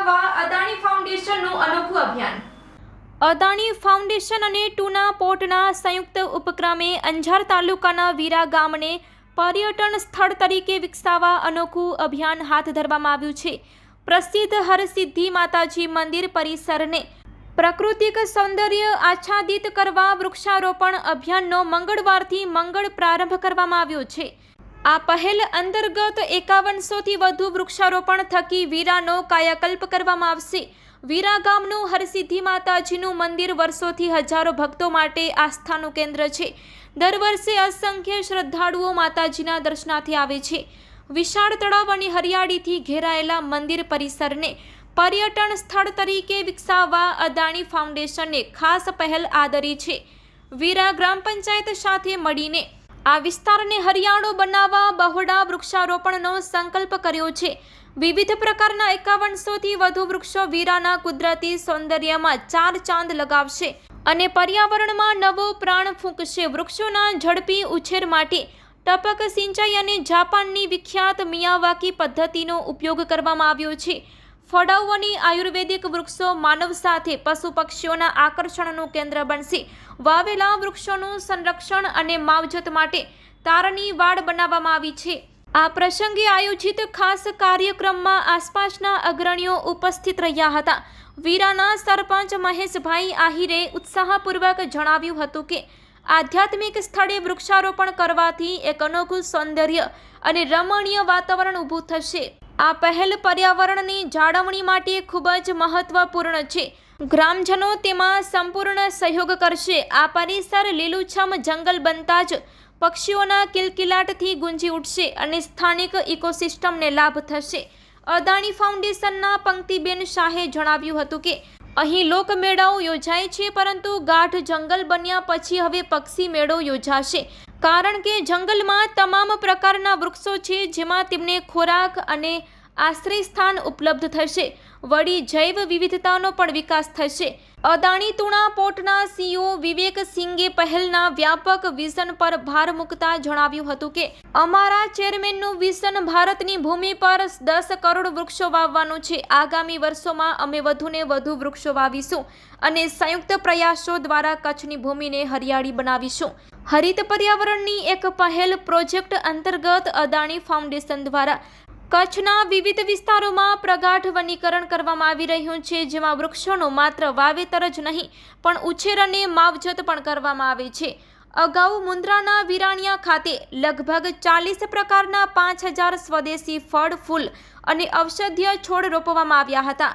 અટકાવવા અદાણી ફાઉન્ડેશનનું અનોખું અભિયાન. અદાણી ફાઉન્ડેશન અને ટુના પોર્ટના સંયુક્ત ઉપક્રમે અંજાર તાલુકાના વીરા ગામને પર્યટન સ્થળ તરીકે વિકસાવવા અનોખું અભિયાન હાથ ધરવામાં આવ્યું છે. પ્રસિદ્ધ હરસિદ્ધિ માતાજી મંદિર પરિસરને પ્રાકૃતિક સૌંદર્ય આચ્છાદિત કરવા વૃક્ષારોપણ અભિયાનનો મંગળવારથી મંગળ પ્રારંભ કરવામાં આવ્યો છે. આ પહેલ અંતર્ગત એકાવનસોથી વધુ વૃક્ષારોપણ થકી વીરાનો કાયાકલ્પ કરવામાં આવશે. વીરા ગામનું હરસિદ્ધિ માતાજીનું મંદિર વર્ષોથી હજારો ભક્તો માટે આસ્થાનું કેન્દ્ર છે. દર વર્ષે અસંખ્ય શ્રદ્ધાળુઓ માતાજીના દર્શનાર્થે આવે છે. વિશાળ તળાવ અને હરિયાળીથી ઘેરાયેલા મંદિર પરિસરને પર્યટન સ્થળ તરીકે વિકસાવવા અદાણી ફાઉન્ડેશને ખાસ પહેલ આદરી છે. વીરા ગ્રામ પંચાયત સાથે મળીને આ વિસ્તારને હરિયાળો બનાવવા બહોળા વૃક્ષારોપણનો સંકલ્પ કર્યો છે. વિવિધ પ્રકારના એકાવનસોથી વધુ વૃક્ષો વીરાના કુદરતી સૌંદર્યમાં ચાર ચાંદ લગાવશે અને પર્યાવરણમાં નવો પ્રાણ ફૂંકશે. વૃક્ષોના ઝડપી ઉછેર માટે ટપક સિંચાઈ અને જાપાનની વિખ્યાત મિયાવાકી પદ્ધતિનો ઉપયોગ કરવામાં આવ્યો છે. ફળાઉ આયુર્વેદિક વૃક્ષો માનવ સાથે પશુ પક્ષીઓના આકર્ષણનું કેન્દ્ર બનશે. વાવેલા વૃક્ષોનું સંરક્ષણ અને માવજત માટે તારની વાડ બનાવવામાં આવી છે. આ પ્રસંગે આયોજિત ખાસ કાર્યક્રમમાં આસપાસના અગ્રણીઓ ઉપસ્થિત રહ્યા હતા. વીરાના સરપંચ મહેશભાઈ આહિરે ઉત્સાહપૂર્વક જણાવ્યું હતું કે, આધ્યાત્મિક સ્થળે વૃક્ષારોપણ કરવાથી એક અનોખું સૌંદર્ય અને રમણીય વાતાવરણ ઊભું થશે. આ પહેલ પર્યાવરણની જાળવણી માટે ખૂબ જ મહત્વપૂર્ણ છે. ગ્રામજનો તેમાં સંપૂર્ણ સહયોગ કરશે. આ પરિસર લીલુંછમ જંગલ બનતા જ પક્ષીઓના કિલકિલાટથી ગુંજી ઉઠશે અને સ્થાનિક ઇકોસિસ્ટમને લાભ થશે. અદાણી ફાઉન્ડેશનના પંક્તિબેન શાહે જણાવ્યું હતું કે, અહીં લોકમેળાઓ યોજાય છે, પરંતુ ગાઢ જંગલ બન્યા પછી હવે પક્ષી મેળો યોજાશે. કારણ કે જંગલમાં તમામ પ્રકારના વૃક્ષો છે જેમાં તેમને ખોરાક અને આશ્રય ઉપલબ્ધ થશે. વળી જૈવ વિવિધતાનો પણ વિકાસ થશે. અદાણી તુણા પોર્ટના સીઓ વિવેક સિંગે પહેલના વ્યાપક વિઝન પર ભાર મૂકતા જણાવ્યું હતું કે, અમારા ચેરમેનનું વિઝન ભારતની ભૂમિ પર દસ કરોડ વૃક્ષો વાવવાનું છે. આગામી વર્ષોમાં અમે વધુને વધુ વૃક્ષો વાવીશું અને સંયુક્ત પ્રયાસો દ્વારા કચ્છની ભૂમિને હરિયાળી બનાવીશું. હરિત પર્યાવરણની એક પહેલ પ્રોજેક્ટ અંતર્ગત અદાણી ફાઉન્ડેશન દ્વારા કચ્છના વિવિધ વિસ્તારોમાં પ્રગાઢ વનીકરણ કરવામાં આવી રહ્યું છે, જેમાં વૃક્ષોનું માત્ર વાવેતર જ નહીં, પણ ઉછેર અને માવજત પણ કરવામાં આવે છે. અગાઉ મુન્દ્રાના વિરાણિયા ખાતે લગભગ ચાલીસ પ્રકારના પાંચ હજાર સ્વદેશી ફળ, ફૂલ અને ઔષધીય છોડ રોપવામાં આવ્યા હતા.